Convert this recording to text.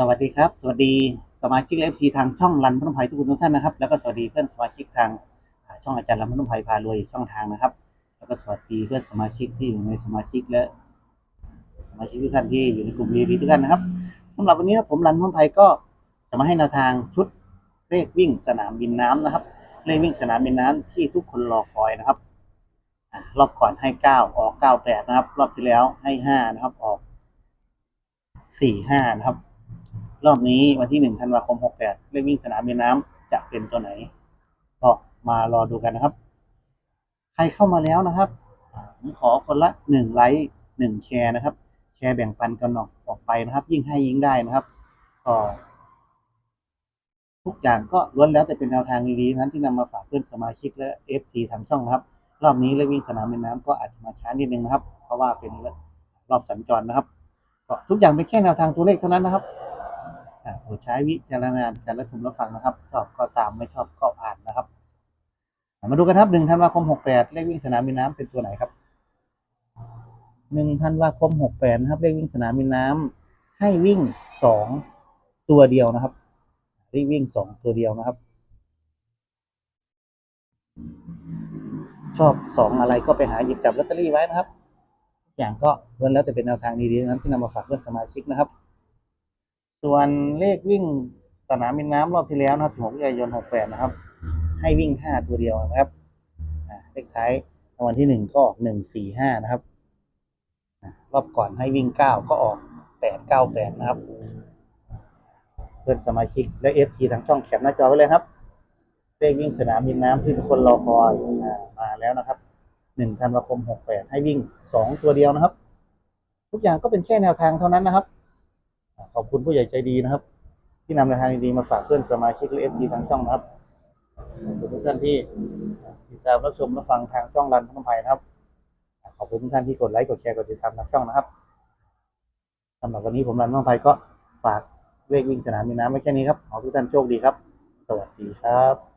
สวัสดีครับ สวัสดีสมาชิกเอฟซีทางช่องรันพนมไพรทุกคนทุกท่านนะครับ แล้วก็สวัสดีเพื่อนสมาชิกทางช่องอาจารย์รันพนมไพรพารวยอีกช่องทางนะครับ แล้วก็สวัสดีเพื่อนสมาชิกที่อยู่ในสมาชิกและสมาชิกทุกท่านที่อยู่ในกลุ่มรีวีทุกท่านนะครับสำหรับวันนี้ผมรันพนมไพรก็จะมาให้แนวทางชุดเลขวิ่งสนามบินน้ำนะครับ เลขวิ่งสนามบินน้ำที่ทุกคนรอคอยนะครับรอบก่อนให้เก้าออกเก้าแปดนะครับ รอบที่แล้วให้ห้านะครับ ออกสี่ห้านะครับ รอบนี้วันที่หนึ่งธันวาคมหกแปดเลขวิ่งสนามบินน้ำจะเป็นตัวไหนก็มารอดูกันนะครับ ใครเข้ามาแล้วนะครับผมขอคนละหนึ่งไลค์หนึ่งแชร์นะครับ แชร์แบ่งปันกันออกออกไปนะครับ ยิ่งให้ยิ่งได้นะครับก็ทุกอย่างก็ล้วนแล้วแต่เป็นแนวทางดีๆนั้นที่นำมาฝากเพื่อนสมาชิกและ FC ทางช่องนะครับ รอบนี้เลขวิ่งสนามบินน้ำก็อาจจะมาช้านิดนึงนะครับ เพราะว่าเป็นรอบสัญจรนะครับก็ทุกอย่างเป็นแค่แนวทางตัวเลขเท่านั้นนะครับ โปรดใช้วิจารณญาณการรับชมรับฟังนะครับ ชอบก็ตามไม่ชอบก็ผ่านนะครับ มาดูกันครับหนึ่งธันวาคมหกแปดเลขวิ่งสนามบินน้ำเป็นตัวไหนครับหนึ่งธันวาคมหกแปดนะครับเลขวิ่งสนามบินน้ำให้วิ่งสองตัวเดียวนะครับเลขวิ่งสองตัวเดียวนะครับ ชอบสองอะไรก็ไปหาหยิบจับลอตเตอรี่ไว้นะครับทุกอย่างก็ล้วนแล้วแต่เป็นแนวทางดีๆนั้นที่นำมาฝากเพื่อนสมาชิกนะครับ ส่วนเลขวิ่งสนามบินน้ำรอบที่แล้วนะครับ16กันยายน68 นะครับ ให้วิ่ง 5 ตัวเดียวนะครับอ่าเลขท้ายรางวัลที่ 1 ก็ออก 145 นะครับอ่ารอบก่อนให้วิ่ง 9 ก็ออก 898 นะครับ เพื่อนสมาชิกและ FC ทางช่องแคปหน้าจอไว้เลยครับ เลขวิ่งสนามบินน้ำที่ทุกคนรอคอยอ่ามาแล้วนะครับ1ธันวาคม 68 ให้วิ่ง 2 ตัวเดียวนะครับ ทุกอย่างก็เป็นแค่แนวทางเท่านั้นนะครับ ขอบคุณผู้ใหญ่ใจดีนะครับ ที่นำแนวทางดีๆมาฝากเพื่อนสมาชิกและเอฟซีทางช่องนะครับขอบคุณทุกท่านที่ติดตามรับชมรับฟังทางช่องรันพันธ์ภัยนะครับ ขอบคุณทุกท่านที่กดไลค์กดแชร์กดติดตามทางช่องนะครับสำหรับวันนี้ผมรันพันธ์ภัยก็ฝากเลขวิ่งสนามมีน้ำไม่แค่นี้ครับขอทุกท่านโชคดีครับ สวัสดีครับ